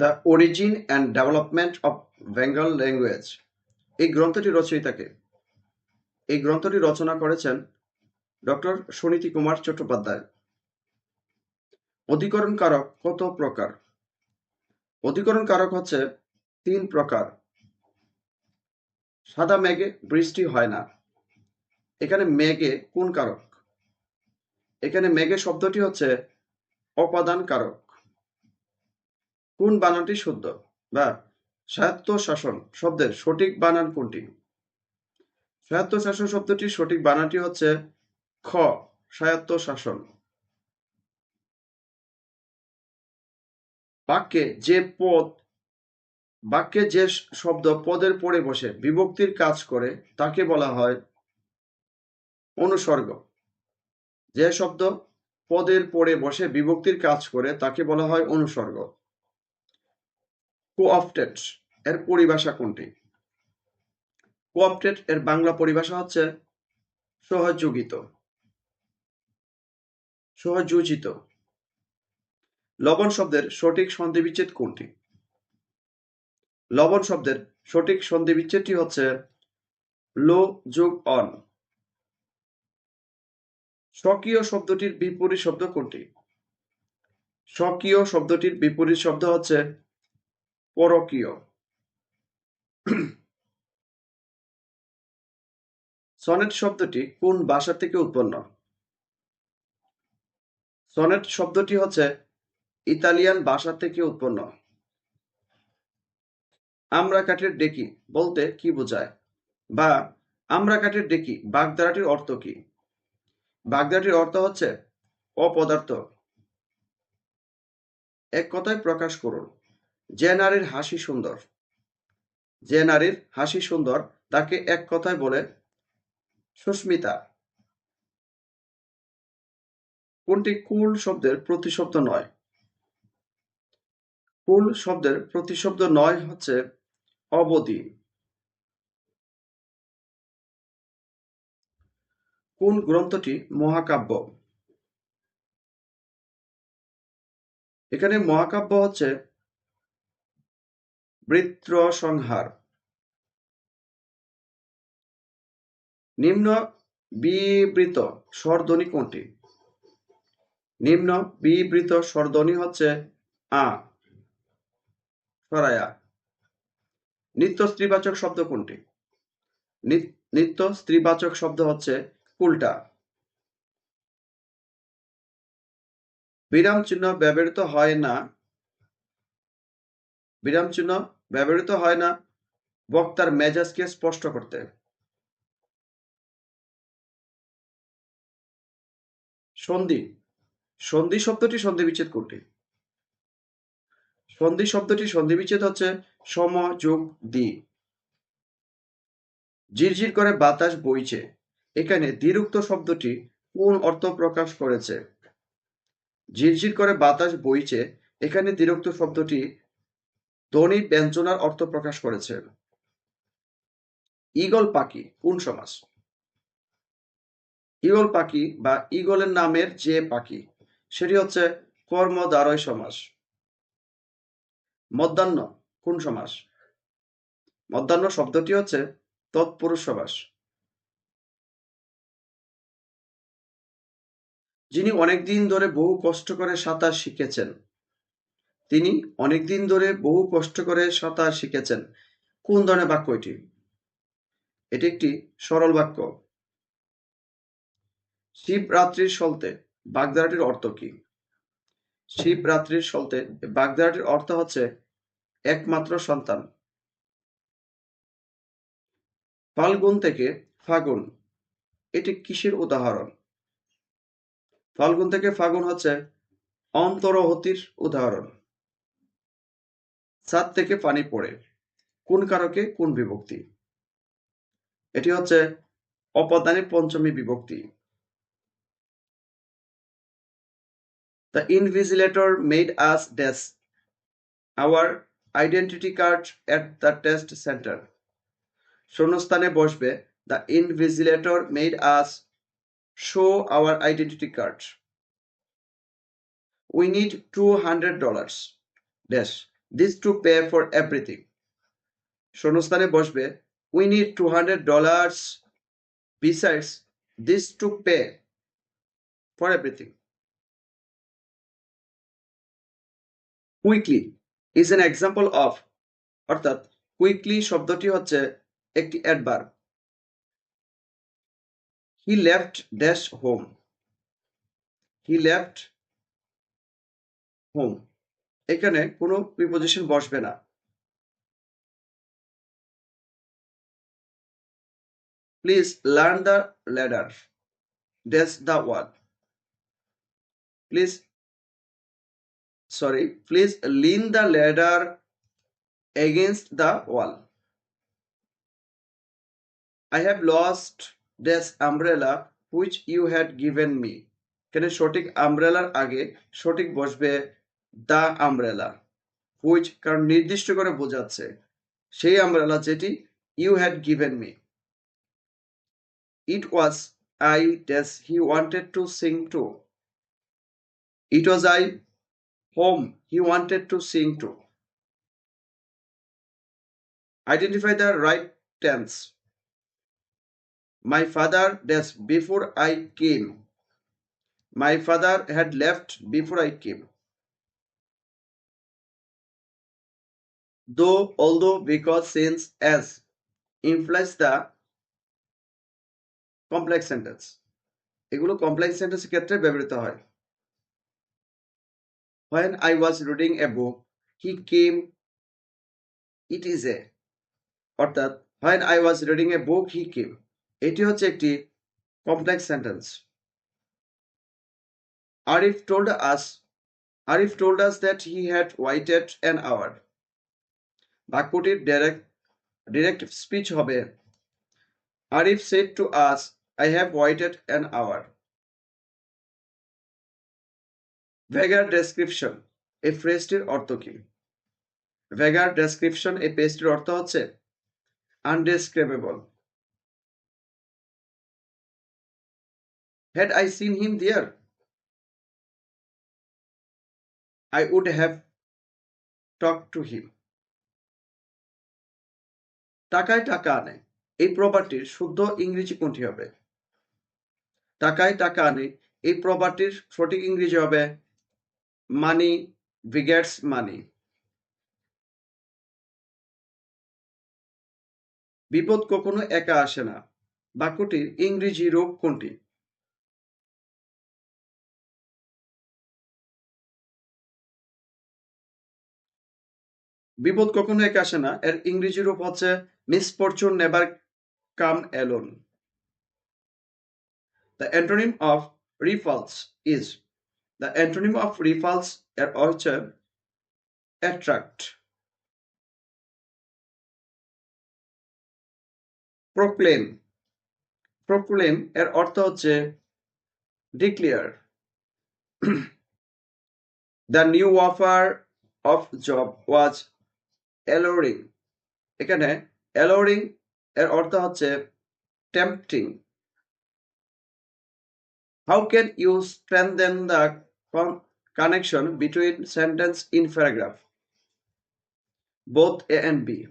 The origin and development of Bengal language এই গ্রন্থটি রচয়িতাকে। এই গ্রন্থটি রচনা করেছেন ডক্টর সুনীতি কুমার চট্টোপাধ্যায়। অধিকরণ কারক কত প্রকার? অধিকরণ কারক হচ্ছে তিন প্রকার। সাদা মেঘে বৃষ্টি হয় না। এখানে মেঘে কোন কারক? এখানে মেঘে শব্দটি হচ্ছে অপাদান কারক কোন বানানটি শুদ্ধ? বা স্বায়ত্ত শাসন শব্দের সঠিক বানান কোনটি? স্বায়ত্ত শাসন শব্দটির সঠিক বানানটি হচ্ছে খ স্বায়ত্ত শাসন বাক্যে যে পদ, বাক্যে যে শব্দ পদের পরে বসে বিভক্তির কাজ করে তাকে বলা হয় অনুসর্গ। যে শব্দ পদের পরে বসে বিভক্তির কাজ করে তাকে বলা হয় অনুসর্গ। কোঅপটেড এর পরিভাষা কোনটি? কোঅপটেড এর বাংলা পরিভাষা হচ্ছে সহযোগিত। সহযোজিত। লবণ শব্দের সঠিক সন্ধিবিচ্ছেদ কোনটি? লবণ শব্দের সঠিক সন্ধিবিচ্ছেদটি হচ্ছে লো যোগ অন। স্বকীয় শব্দটির বিপরীত শব্দ কোনটি? স্বকীয় শব্দটির বিপরীত শব্দ হচ্ছে পরকীয়। সনেট শব্দটি কোন ভাষা থেকে উৎপন্ন? সনেট শব্দটি হচ্ছে ইতালিয়ান ভাষা থেকে উৎপন্ন। আমরা কাঠের ডেকি বলতে কি বোঝায়? বা আমরা কাঠের ডেকি বাগধারাটির অর্থ কি? বাগধারাটির অর্থ হচ্ছে অপদার্থ। এক কথায় প্রকাশ করুন। যে নারীর হাসি সুন্দর। যে নারীর হাসি সুন্দর, তাকে এক কথায় বলে, সুস্মিতা। কোনটি কুল শব্দের প্রতিশব্দ নয়? কুল শব্দের প্রতিশব্দ নয় হচ্ছে অবধি। কোন গ্রন্থটি মহাকাব্য? এখানে মহাকাব্য হচ্ছে বৃত্র সংহার নিম্ন বিবৃত স্বরধ্বনি কোনটি? নিম্ন বিবৃত স্বরধ্বনি হচ্ছে আ। সরায়া। নিত্য স্ত্রীবাচক শব্দ কোনটি? নিত্য স্ত্রীবাচক শব্দ হচ্ছে উল্টা। বিরাম চিহ্ন ব্যবহৃত হয় না। বিরাম চিহ্ন ব্যবহৃত হয় না। বক্তার মেজাজকে স্পষ্ট করতে। সন্ধি। সন্ধি শব্দটি সন্ধি বিচ্ছেদ কোনটি? সন্ধি শব্দটি সন্ধি বিচ্ছেদ হচ্ছে সম যোগ, দি। ঝিরঝির করে বাতাস বইছে। এখানে দ্বিরুক্ত শব্দটি কোন অর্থ প্রকাশ করেছে? ঝিরঝির করে বাতাস বইছে। এখানে দ্বিরুক্ত শব্দটি ধ্বনি ব্যঞ্জনার অর্থ প্রকাশ করেছে। ইগল পাখি, কোন সমাস ইগল পাখি বা ইগলের নামের যে পাখি, সেটি হচ্ছে কর্মদ্বারয় সমাস মধ্যাহ্ন, কোন সমাস মধ্যাহ্ন শব্দটি হচ্ছে তৎপুরুষ সমাস যিনি অনেকদিন ধরে বহু কষ্ট করে সাঁতার শিখেছেন। তিনি অনেকদিন ধরে বহু কষ্ট করে সাঁতার শিখেছেন। কোন ধরনের বাক্য এটি? এটি একটি সরল বাক্য। শিবরাত্রির সলতে বাগদারাটির অর্থ কি? শিবরাত্রির সলতে বাগদারাটির অর্থ হচ্ছে একমাত্র সন্তান। ফাল্গুন থেকে ফাগুন, এটি কিসের উদাহরণ? ফাল্গুন থেকে ফাগুন হচ্ছে অন্তরহতির উদাহরণ। ছাদ থেকে পানি পড়ে। কোন কারকে? কোন বিভক্তি? এটি হচ্ছে অপদানে পঞ্চমী বিভক্তি। The invigilator made us dash our identity card at the test centre শূন্যস্থানে বসবে the invigilator made us show our identity card we need two hundred dollars dash this to pay for everything শূন্যস্থানে বসবে। We need two hundred dollars besides this to pay for everything quickly is an example of অর্থাৎ quickly শব্দটি হচ্ছে একটি adverb he left dash home he left home এখানে কোনো preposition বসবে না please learn the ladder dash the wall please sorry please lean the ladder against the wall i have lost this umbrella which you had given me এখানে সঠিক আমব্রেলার আগে সঠিক বসবে দা umbrella which কারণ নির্দিষ্ট করে বোঝাচ্ছে সেই আমব্রেলা যেটি you had given me it was I dash he wanted to sing to it was I whom he wanted to sing to. Identify the right tense. My father dash before I came. My father had left before I came. Though, although, because, since, as implies the complex sentence. এগুলো complex সেন্টেন্সের ক্ষেত্রে ব্যবহৃত হয় when I was reading a book, he came. It is a অর্থাৎ when I was reading a book, he came. এটি হচ্ছে একটি complex sentence Arif told us Arif told us that he had waited an hour. বাক্যটির direct direct speech হবে Arif said to us, I have waited an hour. Vaguer description এই ফ্রেজটির অর্থ কি ভেগার description এই পেজটির অর্থ হচ্ছে আনডেসক্রাইবেবল Had I seen him there, I would have talked to him. টাকায় টাকা আনে। এই প্রবাদটির শুদ্ধ ইংরেজি কোনটি হবে? টাকায় টাকা আনে, এই প্রবাদটির সঠিক ইংরেজি হবে মানি বিগেটস মানি বিপদ কখনো একা আসে না। বাক্যটির ইংরেজি রূপ কোনটি? বিপদ কখনো একা আসে না এর ইংরেজি রূপ হচ্ছে misfortune never come alone the antonym of refuse is The antonym of repulse এর হচ্ছে attract. Proclaim. Proclaim এর অর্থ হচ্ছে declare. The new offer of job was alluring. এখানে alluring এর অর্থ হচ্ছে. How can you strengthen the con- connection between sentence in paragraph both a and b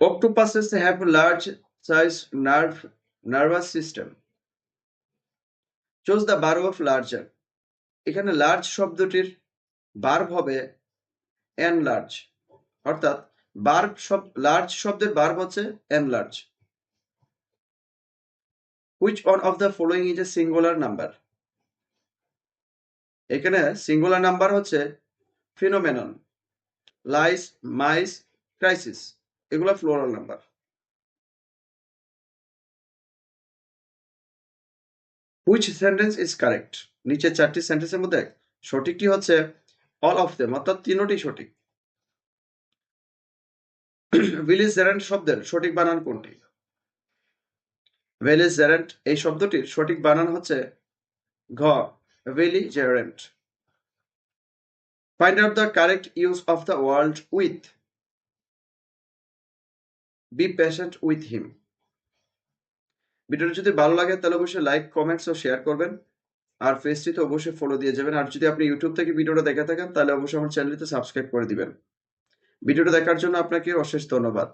octopuses have large size nerve nervous system choose the verb of larger এখানে large শব্দটির verb হবে enlarge অর্থাৎ verb শব্দ large শব্দের verb হচ্ছে enlarge which one of the following is a singular number? এখানে singular number হচ্ছে phenomenon lice mice crisis এগুলো plural number which sentence is correct নিচে চারটি সেন্টেন্সের মধ্যে সঠিকটি হচ্ছে অল অফ দেম অর্থাৎ তিনটি সঠিক। ভিলিজ জেরেন্ট শব্দের সঠিক বানান কোনটি? ভেলি জেরেন্ট এই শব্দটির সঠিক বানান হচ্ছে ঘ। ভেলি gerent find out the correct use of the word with be patient with him ভিডিওটি যদি ভালো লাগে তাহলে অবশ্যই লাইক কমেন্টস ও শেয়ার করবেন। আর পেজটিতে অবশ্যই ফলো দিয়ে যাবেন। আর যদি আপনি ইউটিউব থেকে ভিডিওটা দেখে থাকেন, তাহলে অবশ্যই আমার চ্যানেলটিতে সাবস্ক্রাইব করে দিবেন। ভিডিওটা দেখার জন্য আপনাকে অশেষ ধন্যবাদ।